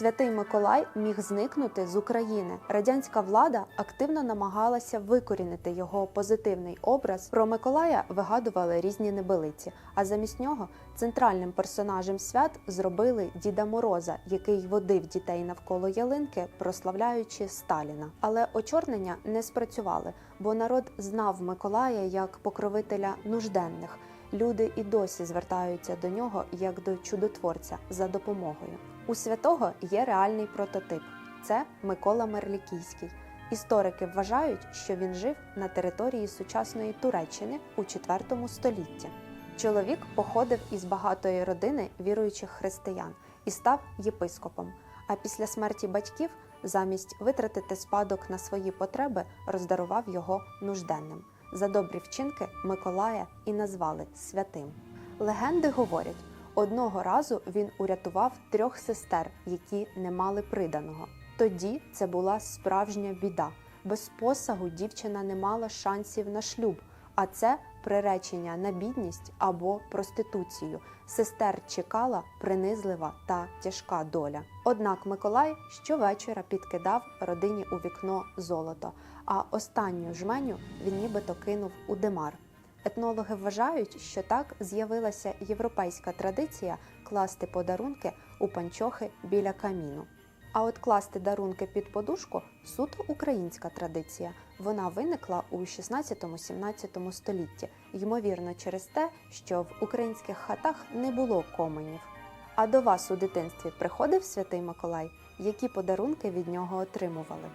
Святий Миколай міг зникнути з України. Радянська влада активно намагалася викорінити його позитивний образ. Про Миколая вигадували різні небелиці, а замість нього центральним персонажем свят зробили Діда Мороза, який водив дітей навколо ялинки, прославляючи Сталіна. Але очорнення не спрацювали, бо народ знав Миколая як покровителя нужденних. Люди і досі звертаються до нього як до чудотворця за допомогою. У святого є реальний прототип це Микола Мерлікійський. Історики вважають, що він жив на території сучасної Туреччини у IV столітті. Чоловік походив із багатої родини віруючих християн і став єпископом. А після смерті батьків, замість витратити спадок на свої потреби, роздарував його нужденним. За добрі вчинки Миколая і назвали святим. Легенди говорять, одного разу він урятував трьох сестер, які не мали приданого. Тоді це була справжня біда. Без посагу дівчина не мала шансів на шлюб, а це приречення на бідність або проституцію. Сестер чекала принизлива та тяжка доля. Однак Миколай щовечора підкидав родині у вікно золото, а останню жменю він нібито кинув у димар. Етнологи вважають, що так з'явилася європейська традиція класти подарунки у панчохи біля каміну. А от класти дарунки під подушку суто українська традиція. Вона виникла у 16-17 столітті, ймовірно, через те, що в українських хатах не було коменів. А до вас у дитинстві приходив святий Миколай? Які подарунки від нього отримували?